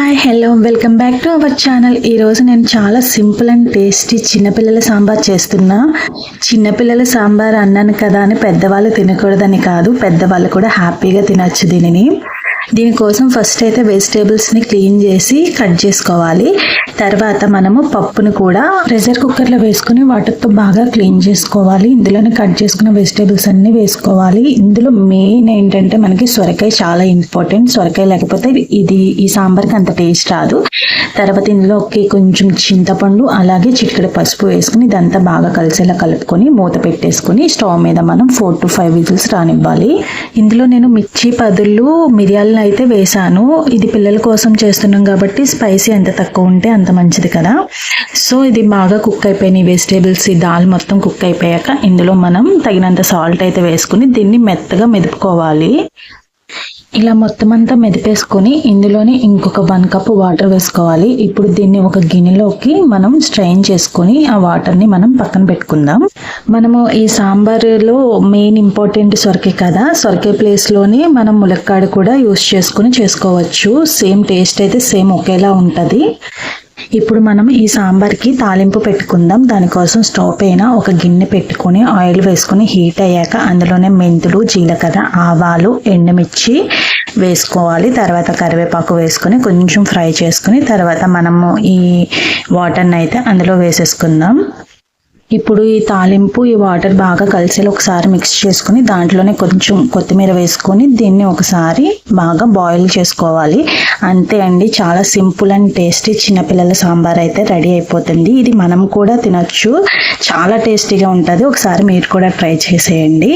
Hi hello welcome back to our channel ఈరోజు నేను చాలా సింపుల్ అండ్ టేస్టీ చిన్నపిల్లల సాంబార్ చేస్తున్నా. చిన్నపిల్లల సాంబార్ అన్నాను కదా అని పెద్దవాళ్ళు తినకూడదని కాదు పెద్దవాళ్ళు కూడా హ్యాపీగా తినచ్చు దీనిని. దీనికోసం ఫస్ట్ అయితే వెజిటేబుల్స్ని క్లీన్ చేసి కట్ చేసుకోవాలి. తర్వాత మనము పప్పును కూడా ప్రెషర్ కుక్కర్లో వేసుకుని వాటర్తో బాగా క్లీన్ చేసుకోవాలి. ఇందులోనే కట్ చేసుకున్న వెజిటేబుల్స్ అన్నీ వేసుకోవాలి. ఇందులో మెయిన్ ఏంటంటే మనకి సొరకాయ చాలా ఇంపార్టెంట్ సొరకాయ లేకపోతే ఇది ఈ సాంబార్కి అంత టేస్ట్ రాదు. తర్వాత ఇందులోకి కొంచెం చింతపండు అలాగే చిక్కడి పసుపు వేసుకుని ఇదంతా బాగా కలిసేలా కలుపుకొని మూత పెట్టేసుకుని స్టవ్ మీద మనం ఫోర్ టు ఫైవ్ విజిల్స్ రానివ్వాలి. ఇందులో నేను మిర్చి పదులు అయితే వేసాను ఇది పిల్లల కోసం చేస్తున్నాం కాబట్టి స్పైసీ ఎంత తక్కువ ఉంటే అంత మంచిది కదా. సో ఇది బాగా కుక్ అయిపోయినాయి వెజిటేబుల్స్ ఈ దాల్ మొత్తం కుక్ అయిపోయాక ఇందులో మనం తగినంత సాల్ట్ అయితే వేసుకుని దీన్ని మెత్తగా మెదుపుకోవాలి. ఇలా మొత్తం అంతా మెదిపేసుకొని ఇందులోనే ఇంకొక వన్ కప్ వాటర్ వేసుకోవాలి. ఇప్పుడు దీన్ని ఒక గిన్నెలోకి మనం స్ట్రైన్ చేసుకొని ఆ వాటర్ని మనం పక్కన పెట్టుకుందాం. మనము ఈ సాంబార్లో మెయిన్ ఇంపార్టెంట్ సొరకే కదా. సొరకే ప్లేస్లోనే మనం ములక్కాడ కూడా యూస్ చేసుకొని చేసుకోవచ్చు. సేమ్ టేస్ట్ అయితే సేమ్ ఒకేలా ఉంటుంది. ఇప్పుడు మనం ఈ సాంబార్కి తాలింపు పెట్టుకుందాం. దానికోసం స్టవ్ పైన ఒక గిన్నె పెట్టుకొని ఆయిల్ వేసుకొని హీట్ అయ్యాక అందులోనే మెంతులు జీలకర్ర ఆవాలు ఎండుమిర్చి వేసుకోవాలి. తర్వాత కరివేపాకు వేసుకొని కొంచెం ఫ్రై చేసుకుని తర్వాత మనము ఈ వాటర్ని అయితే అందులో వేసేసుకుందాం. ఇప్పుడు ఈ తాలింపు ఈ వాటర్ బాగా కలిసేలా ఒకసారి మిక్స్ చేసుకుని దాంట్లోనే కొంచెం కొత్తిమీర వేసుకొని దీన్ని ఒకసారి బాగా బాయిల్ చేసుకోవాలి. అంతే అండి చాలా సింపుల్ అండ్ టేస్టీ చిన్నపిల్లల సాంబార్ అయితే రెడీ అయిపోతుంది. ఇది మనం కూడా తినొచ్చు. చాలా టేస్టీగా ఉంటుంది. ఒకసారి మీరు కూడా ట్రై చేసేయండి.